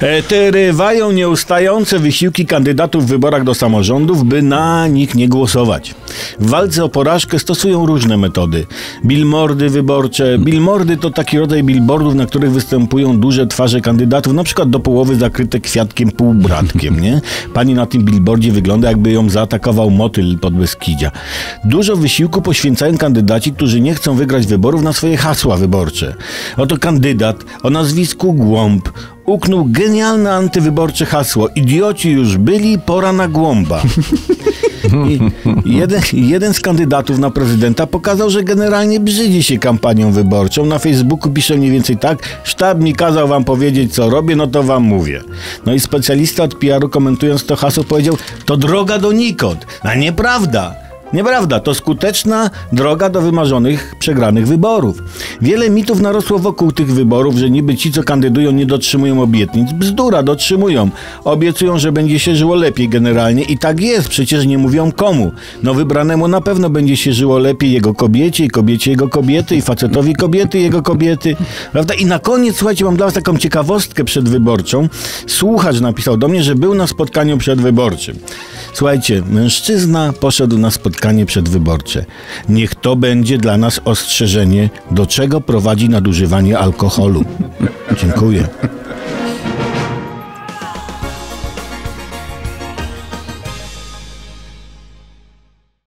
E, Trwają nieustające wysiłki kandydatów w wyborach do samorządów, by na nich nie głosować. W walce o porażkę stosują różne metody. Billboardy wyborcze. Billboardy to taki rodzaj billboardów, na których występują duże twarze kandydatów, na przykład do połowy zakryte kwiatkiem półbratkiem, nie? Pani na tym billboardzie wygląda jakby ją zaatakował motyl pod Beskidzia. Dużo wysiłku poświęcają kandydaci, którzy nie chcą wygrać wyborów na swoje hasła wyborcze. Oto kandydat o nazwisku Głąb uknął genialne antywyborcze hasło Idioci już byli, pora na głąba. I jeden, jeden z kandydatów na prezydenta pokazał, że generalnie brzydzi się kampanią wyborczą. Na Facebooku pisze mniej więcej tak, sztab mi kazał wam powiedzieć, co robię, no to wam mówię. No i specjalista od PR-u komentując to hasło powiedział, to droga donikąd. A nieprawda. Nieprawda, to skuteczna droga do wymarzonych, przegranych wyborów. Wiele mitów narosło wokół tych wyborów, że niby ci, co kandydują, nie dotrzymują obietnic. Bzdura, dotrzymują. Obiecują, że będzie się żyło lepiej generalnie i tak jest, przecież nie mówią komu. No wybranemu na pewno będzie się żyło lepiej jego kobiecie, i kobiecie jego kobiety, i facetowi kobiety, jego kobiety. Prawda? I na koniec, słuchajcie, mam dla was taką ciekawostkę przedwyborczą. Słuchacz napisał do mnie, że był na spotkaniu przedwyborczym. Słuchajcie, mężczyzna poszedł na spotkanie przedwyborcze. Niech to będzie dla nas ostrzeżenie, do czego prowadzi nadużywanie alkoholu. Dziękuję.